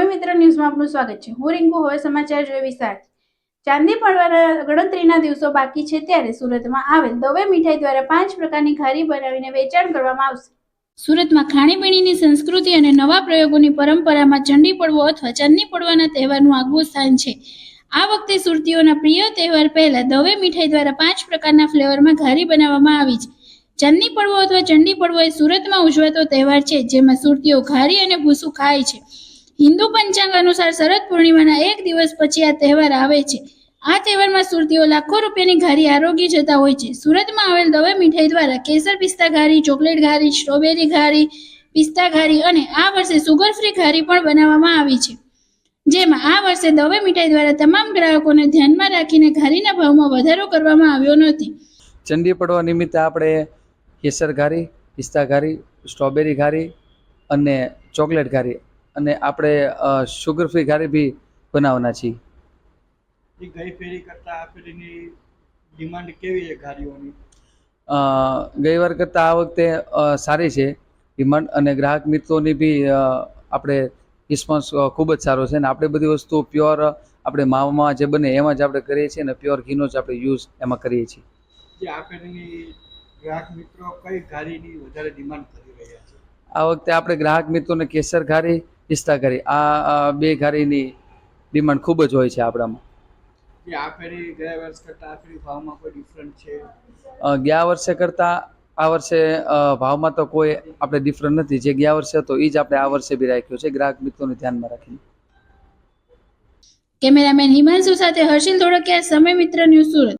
આપનું સ્વાગત છે. હું રિંકુ, હવે સમાચાર જોઈએ વિશાળ. ચાંદી પડવાના ગણતરીના દિવસો બાકી છે ત્યારે સુરતમાં આવેલ દવે મીઠાઈ દ્વારા પાંચ પ્રકારની ખારી બનાવીને વેચાણ કરવામાં આવશે. સુરતમાં ખાણીપીણીની સંસ્કૃતિ અને નવા પ્રયોગોની પરંપરામાં ચંડી પડવો અથવા ચાંદની પડવાના તહેવારનું આગવું સ્થાન છે. આ વખતે સુરતીઓના પ્રિય તહેવાર પહેલા દવે મીઠાઈ દ્વારા પાંચ પ્રકારના ફ્લેવરમાં ઘારી બનાવવામાં આવી છે. ચાંદની પડવો અથવા ચંડી પડવો એ સુરતમાં ઉજવાતો તહેવાર છે, જેમાં સુરતીઓ ઘારી અને ભૂસું ખાય છે. હિન્દુ પંચાંગ અનુસાર શરદ પૂર્ણિમાના એક દિવસ પછી આ તહેવાર આવે છે. આ તહેવારમાં સુરતીઓ લાખો રૂપિયાની ઘારી આરોગી જતા હોય છે. સુરતમાં આવેલ દવે મીઠાઈ દ્વારા કેસર પિસ્તા ઘારી, ચોકલેટ ઘારી, સ્ટ્રોબેરી ઘારી, પિસ્તા ઘારી અને આ વર્ષે સુગર ફ્રી ઘારી પણ બનાવવામાં આવી છે. જેમાં આ વર્ષે દવે મીઠાઈ દ્વારા તમામ ગ્રાહકોને ધ્યાનમાં રાખીને ઘારીના ભાવમાં વધારો કરવામાં આવ્યો નથી. ચંડી પડવા નિમિત્તે આપણે કેસર ઘારી, પિસ્તા ઘારી, સ્ટ્રોબેરી ઘારી અને ચોકલેટ ઘારી અને આપણે શુગર ફ્રી ઘારી બી બનાવવાના છીએ. ગઈ ફેરી કરતાં આ ફેરીની ડિમાન્ડ કેવી છે ગાડીઓની? ગઈ વાર કરતાં આ વખતે સારી છે ડિમાન્ડ અને ગ્રાહક મિત્રોની બી આપણે રિસ્પોન્સ ખૂબ જ સારો છે અને આપણે બધી વસ્તુ પ્યોર આપણે માવામાં જે બને એમાં જ આપણે કરીએ છીએ અને પ્યોર ઘીનો જ આપણે યુઝ એમાં કરીએ છીએ. જે આ ફેરીની ગ્રાહક મિત્રો કઈ ઘારીની વધારે ડિમાન્ડ કરી રહ્યા છે? આ વખતે આપણે ગ્રાહક મિત્રોને કેસર ઘારી પિસ્તા કરી. આ બે ઘારીની ડિમાન્ડ ખૂબ જ હોય છે આપણામાં. આ ફેરી ગયા વર્ષ કરતાં આ ફેરી ભાવમાં કોઈ ડિફરન્ટ છે? ગયા વર્ષે કરતાં આ વર્ષે ભાવમાં તો કોઈ આપણે ડિફરન્ટ નથી. જે ગયા વર્ષે હતો એ જ આપણે આ વર્ષે બી રાખ્યો છે. ગ્રાહક મિત્રોને ધ્યાનમાં રાખીને. કેમેરામેન હિમાંશુ સાથે હર્ષિલ ધોળકિયા સમય મિત્ર ન્યૂઝ સુરત.